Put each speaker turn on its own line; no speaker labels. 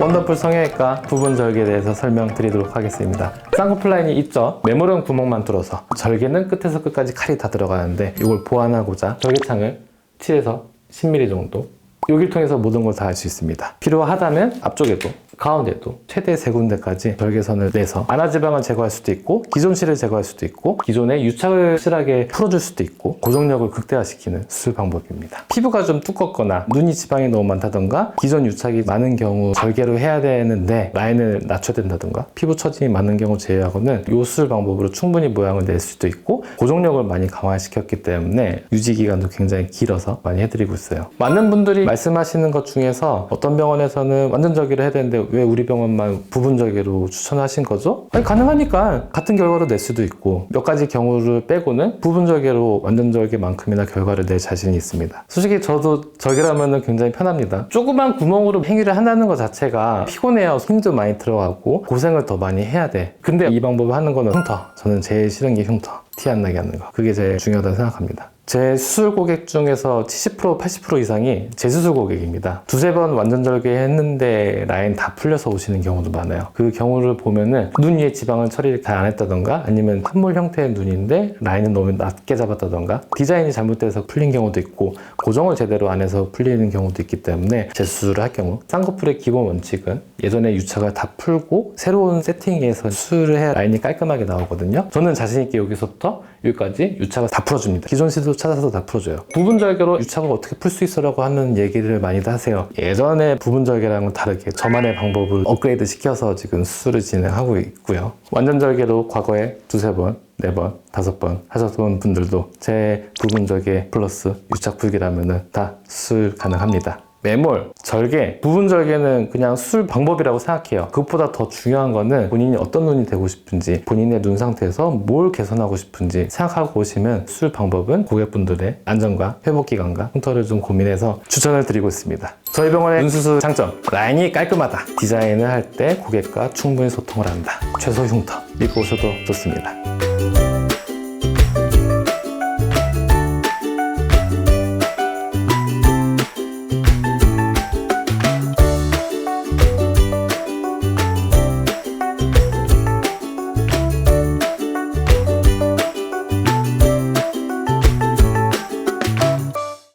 원더풀 성형외과 부분 절개에 대해서 설명드리도록 하겠습니다. 쌍꺼풀 라인이 있죠. 메모른 구멍만 뚫어서 절개는 끝에서 끝까지 칼이 다 들어가는데 이걸 보완하고자 절개창을 7에서 10mm 정도 여기를 통해서 모든 걸 다 할 수 있습니다. 필요하다면 앞쪽에도 가운데도 최대 세 군데까지 절개선을 내서 안화지방을 제거할 수도 있고 기존 실을 제거할 수도 있고 기존의 유착을 실하게 풀어줄 수도 있고 고정력을 극대화시키는 수술 방법입니다. 피부가 좀 두껍거나 눈이 지방이 너무 많다던가 기존 유착이 많은 경우 절개로 해야 되는데 라인을 낮춰야 된다던가 피부 처짐이 많은 경우 제외하고는 이 수술 방법으로 충분히 모양을 낼 수도 있고 고정력을 많이 강화시켰기 때문에 유지 기간도 굉장히 길어서 많이 해드리고 있어요. 많은 분들이 말씀하시는 것 중에서 어떤 병원에서는 완전 절개를 해야 되는데 왜 우리 병원만 부분 절개로 추천하신 거죠? 아니 가능하니까 같은 결과를 낼 수도 있고 몇 가지 경우를 빼고는 부분 절개로 완전 절개만큼이나 결과를 낼 자신이 있습니다. 솔직히 저도 절개라면 굉장히 편합니다. 조그만 구멍으로 행위를 한다는 것 자체가 피곤해요. 힘도 많이 들어가고 고생을 더 많이 해야 돼. 근데 이 방법을 하는 거는 흉터. 저는 제일 싫은 게 흉터. 티 안 나게 하는 거. 그게 제일 중요하다고 생각합니다. 제 수술 고객 중에서 70% 80% 이상이 재수술 고객입니다. 두세 번 완전 절개했는데 라인 다 풀려서 오시는 경우도 많아요. 그 경우를 보면은 눈 위에 지방을 처리를 잘 안 했다던가 아니면 한몰 형태의 눈인데 라인은 너무 낮게 잡았다던가 디자인이 잘못돼서 풀린 경우도 있고 고정을 제대로 안 해서 풀리는 경우도 있기 때문에 재수술을 할 경우 쌍꺼풀의 기본 원칙은 예전에 유착을 다 풀고 새로운 세팅에서 수술을 해야 라인이 깔끔하게 나오거든요. 저는 자신 있게 여기서부터 여기까지 유착을 다 풀어줍니다. 기존 시도 찾아서 다 풀어줘요. 부분 절개로 유착을 어떻게 풀 수 있어라고 하는 얘기를 많이들 하세요. 예전에 부분 절개랑은 다르게 저만의 방법을 업그레이드 시켜서 지금 수술을 진행하고 있고요. 완전 절개로 과거에 두세 번, 네 번, 다섯 번 하셨던 분들도 제 부분 절개 플러스 유착 풀기라면은 다 수술 가능합니다. 매몰, 절개, 부분 절개는 그냥 수술 방법이라고 생각해요. 그것보다 더 중요한 거는 본인이 어떤 눈이 되고 싶은지, 본인의 눈 상태에서 뭘 개선하고 싶은지 생각하고 오시면 수술 방법은 고객분들의 안전과 회복 기간과 흉터를 좀 고민해서 추천을 드리고 있습니다. 저희 병원의 눈수술 장점, 라인이 깔끔하다. 디자인을 할 때 고객과 충분히 소통을 한다. 최소 흉터, 믿고 오셔도 좋습니다.